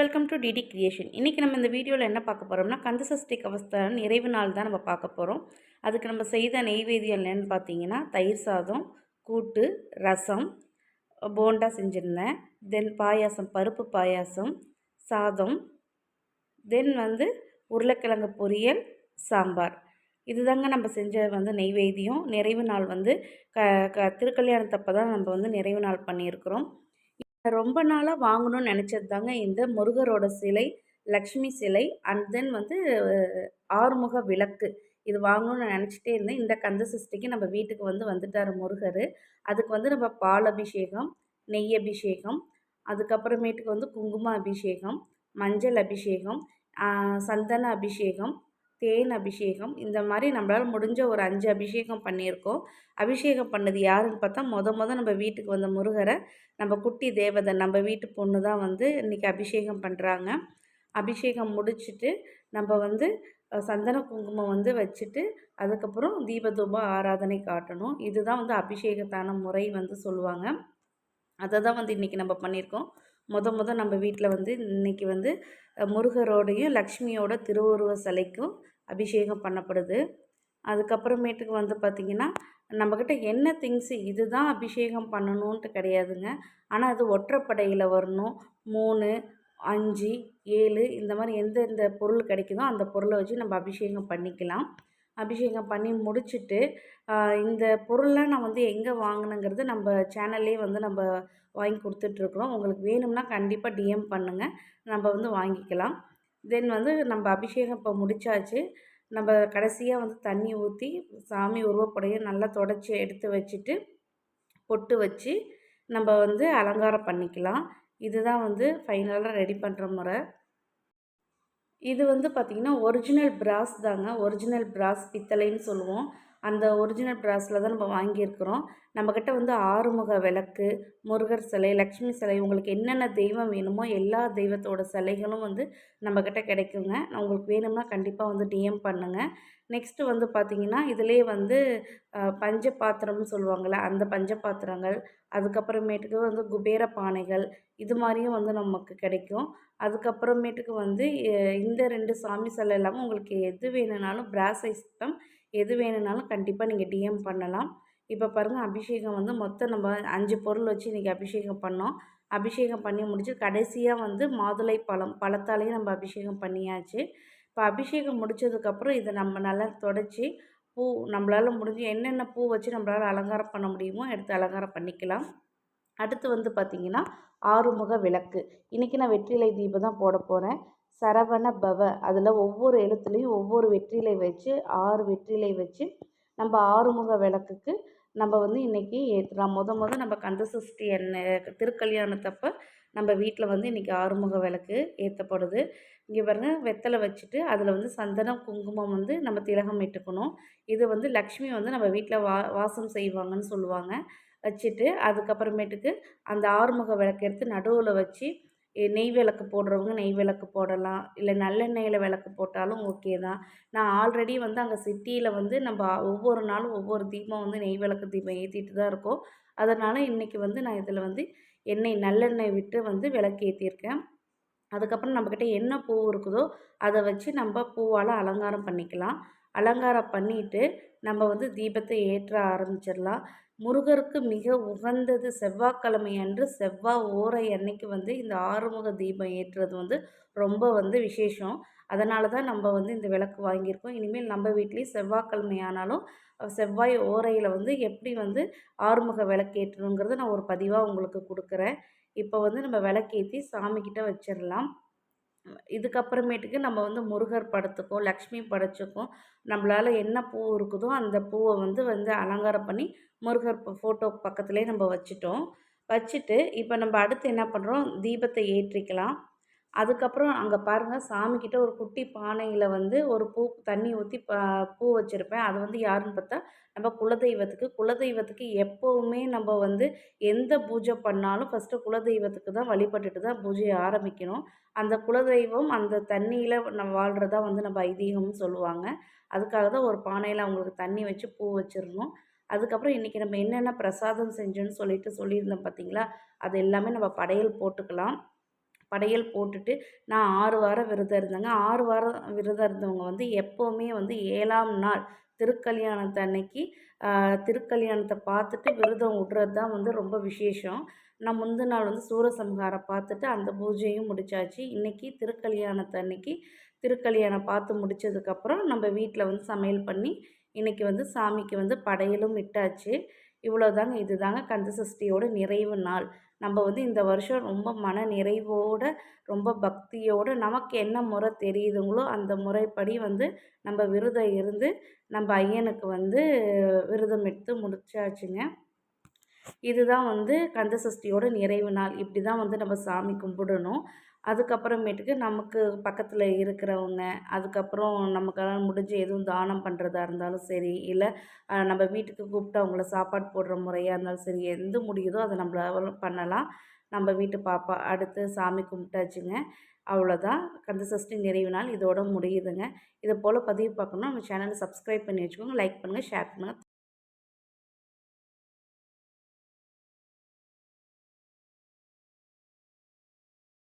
Welcome to DD creation இன்றைக்கி நம்ம இந்த வீடியோவில் என்ன பார்க்க போகிறோம்னா கந்தசஷ்டி கவஸ்தான் நிறைவு நாள் தான் நம்ம பார்க்க போகிறோம் அதுக்கு நம்ம செய்த நெய்வேதியம் என்னன்னு பார்த்தீங்கன்னா தயிர் சாதம் கூட்டு ரசம் போண்டா செஞ்சுருந்தேன். தென் பாயாசம் பருப்பு பாயாசம் சாதம். தென் வந்து உருளைக்கிழங்கு பொரியல் சாம்பார். இதுதாங்க நம்ம செஞ்ச வந்து நெய்வேதியம் நிறைவு நாள் வந்து க க திருக்கல்யாணத்தப்போ தான் நம்ம வந்து நிறைவு நாள் பண்ணியிருக்கிறோம். ரொம்ப நாளாக வாங்கணும்னு நினச்சது தாங்க இந்த முருகரோட சிலை லக்ஷ்மி சிலை அண்ட் தென் வந்து ஆறுமுக விளக்கு. இது வாங்கணும்னு நினச்சிட்டே இருந்தேன். இந்த கந்த சஷ்டிக்கு நம்ம வீட்டுக்கு வந்து வந்துட்டார் முருகர். அதுக்கு வந்து நம்ம பால் அபிஷேகம் நெய் அபிஷேகம் அதுக்கப்புறமேட்டுக்கு வந்து குங்கும அபிஷேகம் மஞ்சள் அபிஷேகம் சந்தன அபிஷேகம் தேன் அபிஷேகம். இந்த மாதிரி நம்மளால் முடிஞ்ச ஒரு அஞ்சு அபிஷேகம் பண்ணியிருக்கோம். அபிஷேகம் பண்ணது யாருன்னு பார்த்தா மொத மொதல் நம்ம வீட்டுக்கு வந்த முருகரை நம்ம குட்டி தேவதை நம்ம வீட்டு பொண்ணு தான் வந்து இன்றைக்கி அபிஷேகம் பண்ணுறாங்க அபிஷேகம் முடிச்சுட்டு நம்ம வந்து சந்தன குங்குமம் வந்து வச்சுட்டு அதுக்கப்புறம் தீபதூப ஆராதனை காட்டணும். இதுதான் வந்து அபிஷேகத்தான முறை வந்து சொல்லுவாங்க. அதை தான் வந்து இன்றைக்கி நம்ம பண்ணியிருக்கோம். முத முத நம்ம வீட்டில் வந்து இன்றைக்கி வந்து முருகரோடையும் லக்ஷ்மியோட திருவுருவ சிலைக்கும் அபிஷேகம் பண்ணப்படுது. அதுக்கப்புறமேட்டுக்கு வந்து பார்த்திங்கன்னா நம்மக்கிட்ட என்ன திங்ஸு இது தான் அபிஷேகம் பண்ணணுன்ட்டு கிடையாதுங்க. ஆனால் அது ஒற்றைப்படையில் வரணும். மூணு அஞ்சு ஏழு இந்த மாதிரி எந்தெந்த பொருள் கிடைக்குதோ அந்த பொருளை வச்சு நம்ம அபிஷேகம் பண்ணிக்கலாம். அபிஷேகம் பண்ணி முடிச்சுட்டு இந்த பொருள்லாம் நான் வந்து எங்கே வாங்கினேங்கிறது நம்ம சேனல்லே வந்து நம்ம வாங்கி கொடுத்துட்ருக்குறோம் உங்களுக்கு வேணும்னா கண்டிப்பாக டிஎம் பண்ணுங்கள் நம்ம வந்து வாங்கிக்கலாம். தென் வந்து நம்ம அபிஷேகம் இப்போ முடித்தாச்சு நம்ம கடைசியாக வந்து தண்ணி ஊற்றி சாமி உருவப்படையை நல்லா தொடச்சி எடுத்து வச்சுட்டு பொட்டு வச்சு நம்ம வந்து அலங்காரம் பண்ணிக்கலாம். இதுதான் வந்து ஃபைனலாக ரெடி பண்ணுற முறை. இது வந்து பார்த்திங்கன்னா ஒரிஜினல் பிராஸ் தாங்க. ஒரிஜினல் பிராஸ் பித்தளைன்னு சொல்லுவோம். அந்த ஒரிஜினல் ப்ராஸில் தான் நம்ம வாங்கியிருக்கிறோம். நம்மக்கிட்ட வந்து ஆறுமுக விளக்கு முருகர் சிலை லக்ஷ்மி சிலை உங்களுக்கு என்னென்ன தெய்வம் வேணுமோ எல்லா தெய்வத்தோட சிலைகளும் வந்து நம்மக்கிட்ட கிடைக்குங்க. உங்களுக்கு வேணும்னா கண்டிப்பாக வந்து டிஎம் பண்ணுங்கள் நெக்ஸ்ட்டு வந்து பார்த்திங்கன்னா இதிலே வந்து பஞ்ச பாத்திரம்னு சொல்லுவாங்கள்ல அந்த பஞ்ச பாத்திரங்கள் அதுக்கப்புறமேட்டுக்கு வந்து குபேர பானைகள் இது மாதிரியும் வந்து நமக்கு கிடைக்கும். அதுக்கப்புறமேட்டுக்கு வந்து இந்த ரெண்டு சாமி சிலை இல்லாமல் உங்களுக்கு எது வேணும்னாலும் பிராஸ் ஐஸ்டம் எது வேணும்னாலும் கண்டிப்பாக நீங்கள் டிஎம் பண்ணலாம். இப்போ பாருங்கள் அபிஷேகம் வந்து மொத்தம் நம்ம அஞ்சு பொருள் வச்சு இன்றைக்கி அபிஷேகம் பண்ணோம். அபிஷேகம் பண்ணி முடிச்சு கடைசியாக வந்து மாதுளை பழம் பழத்தாலேயும் நம்ம அபிஷேகம் பண்ணியாச்சு. இப்போ அபிஷேகம் முடித்ததுக்கப்புறம் இதை நம்ம நல்லா தொடச்சி பூ நம்மளால் முடிஞ்சு என்னென்ன பூ வச்சு நம்மளால் அலங்காரம் பண்ண முடியுமோ எடுத்து அலங்காரம் பண்ணிக்கலாம். அடுத்து வந்து பார்த்திங்கன்னா ஆறுமுக விளக்கு. இன்றைக்கி நான் வெற்றிலை தீபம் தான் போட போகிறேன் சரவண பவ அதில் ஒவ்வொரு எழுத்துலேயும் ஒவ்வொரு வெற்றிலை வச்சு ஆறு வெற்றிலை வச்சு நம்ம ஆறுமுக விளக்குக்கு நம்ம வந்து இன்றைக்கி ஏற்றலாம் முத முத நம்ம கந்தசஷ்டி என்ன திருக்கல்யாணத்தப்போ நம்ம வீட்டில் வந்து இன்றைக்கி ஆறுமுக விளக்கு ஏற்றப்படுது இங்கே பாருங்கள் வெத்தலை வச்சுட்டு அதில் வந்து சந்தனம் குங்குமம் வந்து நம்ம திலகம் இட்டுக்கணும். இது வந்து லக்ஷ்மி வந்து நம்ம வீட்டில் வா வாசம் செய்வாங்கன்னு சொல்லுவாங்க. வச்சுட்டு அதுக்கப்புறமேட்டுக்கு அந்த ஆறுமுக விளக்கு எடுத்து நடுவில் வச்சு நெய் விளக்கு போடுறவங்க நெய் விளக்கு போடலாம். இல்லை நல்லெண்ணெயில் விளக்கு போட்டாலும் ஓகே தான். நான் ஆல்ரெடி வந்து அங்கே சிட்டியில் வந்து நம்ம ஒவ்வொரு நாளும் ஒவ்வொரு தீபம் வந்து நெய் விளக்கு தீபம் ஏற்றிட்டு தான் இருக்கோம். அதனால் இன்றைக்கி வந்து நான் இதில் வந்து எண்ணெய் நல்லெண்ணெய் விட்டு வந்து விளக்கு ஏற்றிருக்கேன் அதுக்கப்புறம் நம்மக்கிட்ட என்ன பூ இருக்குதோ அதை வச்சு நம்ம பூவால் அலங்காரம் பண்ணிக்கலாம். அலங்காரம் பண்ணிவிட்டு நம்ம வந்து தீபத்தை ஏற்ற ஆரம்பிச்சிடலாம். முருகருக்கு மிக உகந்தது செவ்வாய்க்கிழமை அன்று செவ்வாய் ஓரை அன்னைக்கு வந்து இந்த ஆறுமுக தீபம் ஏற்றுறது வந்து ரொம்ப வந்து விசேஷம். அதனால தான் நம்ம வந்து இந்த விளக்கு வாங்கியிருக்கோம். இனிமேல் நம்ம வீட்லேயும் செவ்வாய்க்கிழமை ஆனாலும் செவ்வாய் ஓரையில் வந்து எப்படி வந்து ஆறுமுக விளக்கு ஏற்றணுங்கிறத நான் ஒரு பதிவாக உங்களுக்கு கொடுக்குறேன். இப்போ வந்து நம்ம விளக்கேற்றி சாமிக்கிட்ட வச்சிடலாம். இதுக்கப்புறமேட்டுக்கு நம்ம வந்து முருகர் படத்துக்கும் லக்ஷ்மி படத்துக்கும் நம்மளால் என்ன பூ இருக்குதோ அந்த பூவை வந்து வந்து அலங்காரம் பண்ணி முருகர் ஃபோட்டோ பக்கத்துலேயே நம்ம வச்சுட்டோம். வச்சுட்டு இப்போ நம்ம அடுத்து என்ன பண்ணுறோம் தீபத்தை ஏற்றிக்கலாம். அதுக்கப்புறம் அங்கே பாருங்கள் சாமிக்கிட்ட ஒரு குட்டி பானையில் வந்து ஒரு பூ தண்ணி ஊற்றி பூ வச்சுருப்பேன். அது வந்து யாருன்னு பார்த்தா நம்ம குலதெய்வத்துக்கு. குலதெய்வத்துக்கு எப்போவுமே நம்ம வந்து எந்த பூஜை பண்ணாலும் ஃபஸ்ட்டு குலதெய்வத்துக்கு தான் வழிபட்டுட்டு தான் பூஜையை ஆரம்பிக்கணும். அந்த குலதெய்வம் அந்த தண்ணியில் நம்ம வாழ்கிறதா வந்து நம்ம ஐதீகம்னு சொல்லுவாங்க. அதுக்காக தான் ஒரு பானையில் அவங்களுக்கு தண்ணி வச்சு பூ வச்சிடணும். அதுக்கப்புறம் இன்றைக்கி நம்ம என்னென்ன பிரசாதம் செஞ்சோன்னு சொல்லிட்டு சொல்லியிருந்தோம் பார்த்தீங்களா? அது எல்லாமே நம்ம படையல் போட்டுக்கலாம். படையல் போட்டுட்டு நான் ஆறு வாரம் விரதம் இருந்தேங்க. ஆறு வாரம் விரதம் இருந்தவங்க வந்து எப்போவுமே வந்து ஏழாம் நாள் திருக்கல்யாணத்தை அன்னைக்கு திருக்கல்யாணத்தை பார்த்துட்டு விரதம் விட்றது தான் வந்து ரொம்ப விசேஷம். நான் முந்தின நாள் வந்து சூரசம்ஹாரம் பார்த்துட்டு அந்த பூஜையும் முடிச்சாச்சு. இன்றைக்கி திருக்கல்யாணத்தை அன்னைக்கு திருக்கல்யாணம் பார்த்து முடித்ததுக்கப்புறம் நம்ம வீட்டில் வந்து சமையல் பண்ணி இன்றைக்கி வந்து சாமிக்கு வந்து படையலும் இட்டாச்சு. இவ்வளோதாங்க இதுதாங்க கந்த சஷ்டியோட நிறைவு நாள். நம்ம வந்து இந்த வருஷம் ரொம்ப மன நிறைவோடு ரொம்ப பக்தியோடு நமக்கு என்ன முறை தெரியுதுங்களோ அந்த முறைப்படி வந்து நம்ம விரதம் இருந்து நம்ம ஐயனுக்கு வந்து விரதம் எடுத்து முடிச்சாச்சுங்க. இதுதான் வந்து கந்த சஷ்டியோட நிறைவு நாள். இப்படி தான் வந்து நம்ம சாமி கும்பிடணும். அதுக்கப்புறமேட்டுக்கு நமக்கு பக்கத்தில் இருக்கிறவங்க அதுக்கப்புறம் நமக்கெல்லாம் முடிஞ்சு எதுவும் தானம் பண்ணுறதா இருந்தாலும் சரி இல்லை நம்ம வீட்டுக்கு கூப்பிட்டு அவங்கள சாப்பாடு போடுற முறையாக இருந்தாலும் சரி எந்த முடியுதோ அதை நம்மளால பண்ணலாம். நம்ம வீட்டு பாப்பா அடுத்து சாமி கும்பிட்டாச்சுங்க. அவ்வளோதான். கந்த சஷ்டி நிறைவு நாள். இதோட முடியுதுங்க. இதை போல் பதிவு பார்க்கணும் நம்ம சேனலை சப்ஸ்கிரைப் பண்ணி வச்சுக்கோங்க. லைக் பண்ணுங்கள் ஷேர் பண்ணுங்கள்